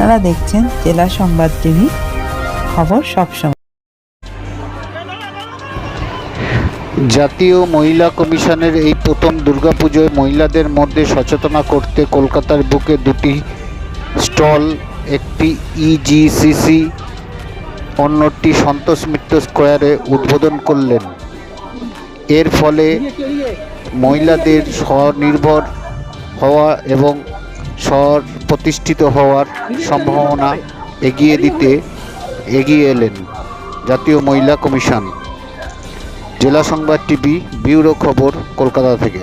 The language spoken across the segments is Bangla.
আপনারা দেখছেন জেলা সংবাদ টিভি, খবর সবসময় জাতীয় মহিলা কমিশনের এই প্রথম দুর্গাপুজোয় মহিলাদের মধ্যে সচেতনা করতে কলকাতার বুকে দুটি স্টল, একটি ইজিসিসি অন্যটি সন্তোষ মিত্র স্কোয়ারে উদ্বোধন করলেন। এর ফলে মহিলাদের স্বনির্ভর হওয়া এবং স্বপ্রতিষ্ঠিত হওয়ার সম্ভাবনা এগিয়ে দিতে এগিয়ে এলেন জাতীয় মহিলা কমিশন। জেলা সংবাদ টিভি, ব্যুরো খবর, কলকাতা থেকে।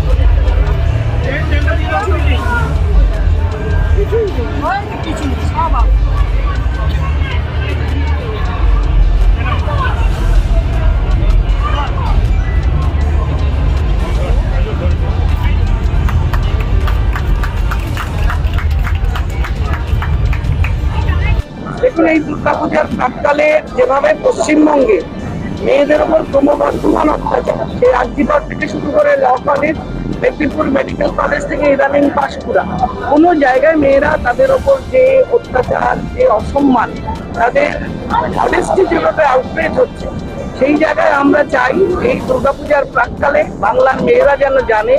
অর্চনা দি কি বলবেন দেখুন এই দুর্গাপূজার প্রাককালে যেভাবে পশ্চিমবঙ্গে মেয়েদের উপর ক্রমবর্ধমান অত্যাচার সেই আর্জিকর থেকে শুরু করে ল মেদিনীপুর মেডিকেল কলেজ থেকে ইদানিং পাশকুড়া কোনো জায়গায় মেয়েরা তাদের ওপর যে অত্যাচার, যে অসম্মান, তাদের অনেস্টি যেভাবে আউটরেজ হচ্ছে, সেই জায়গায় আমরা চাই এই দুর্গাপূজার প্রাককালে বাংলার মেয়েরা যেন জানে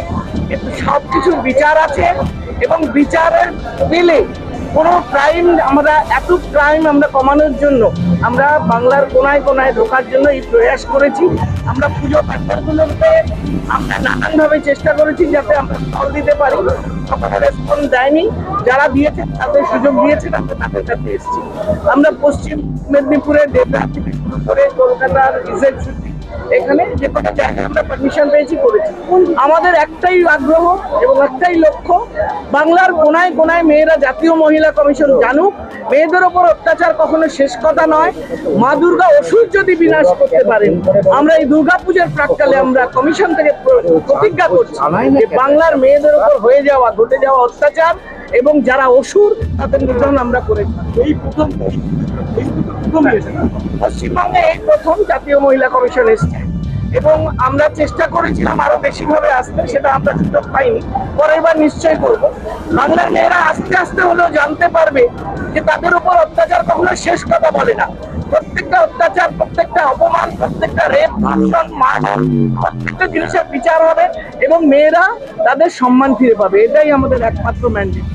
কিন্তু সব কিছুর বিচার আছে এবং বিচারের পেলে কোনো ক্রাইম আমরা, এত ক্রাইম আমরা কমানোর জন্য আমরা বাংলার কোনায় কোনায় ঢোকার জন্য এই প্রয়াস করেছি। আমরা পুজো প্যান্ডালগুলোতে আমরা নানানভাবে চেষ্টা করেছি যাতে আমরা ফল দিতে পারি। রেসপন্স দেয়নি। যারা দিয়েছে তাদের সুযোগ দিয়েছে আমরা তাদের কাছে এসেছি। আমরা পশ্চিম মেদিনীপুরের দেবরাত থেকে শুরু করে কলকাতার ইজেট এখানে যে কটা জায়গায় আমরা পারমিশন পেয়েছি, করেছি। আমাদের একটাই আগ্রহ এবং একটাই লক্ষ্য, বাংলার কোনায় কোনায় মেয়েরা জাতীয় মহিলা কমিশন জানুক। মেয়েদের ওপর অত্যাচার কখনো শেষ কথা নয়। মা দুর্গা অসুর যদি বিনাশ করতে পারেন, আমরা এই দুর্গাপূজার প্রাককালে আমরা কমিশন থেকে প্রতিজ্ঞা করছি যে বাংলার মেয়েদের ওপর হয়ে যাওয়া, ঘটে যাওয়া অত্যাচার এবং যারা অসুর, তাদের নিধন আমরা করে এই প্রথম পশ্চিমবঙ্গে এই প্রথম জাতীয় মহিলা কমিশন এসছে। এবং আমরা চেষ্টা করেছিলাম আরও বেশি ভাবে আসতে, সেটা আমরা সুযোগ পাইনি। পরের বার নিশ্চয় করব। বাংলার মেয়েরা আস্তে আস্তে হলেও জানতে পারবে যে তাদের উপর অত্যাচার কখনো শেষ কথা বলে না। প্রত্যেকটা অত্যাচার, প্রত্যেকটা অপমান, প্রত্যেকটা রেপ প্রত্যেকটা জিনিসের বিচার হবে এবং মেয়েরা তাদের সম্মান ফিরে পাবে। এটাই আমাদের একমাত্র ম্যান্ডেট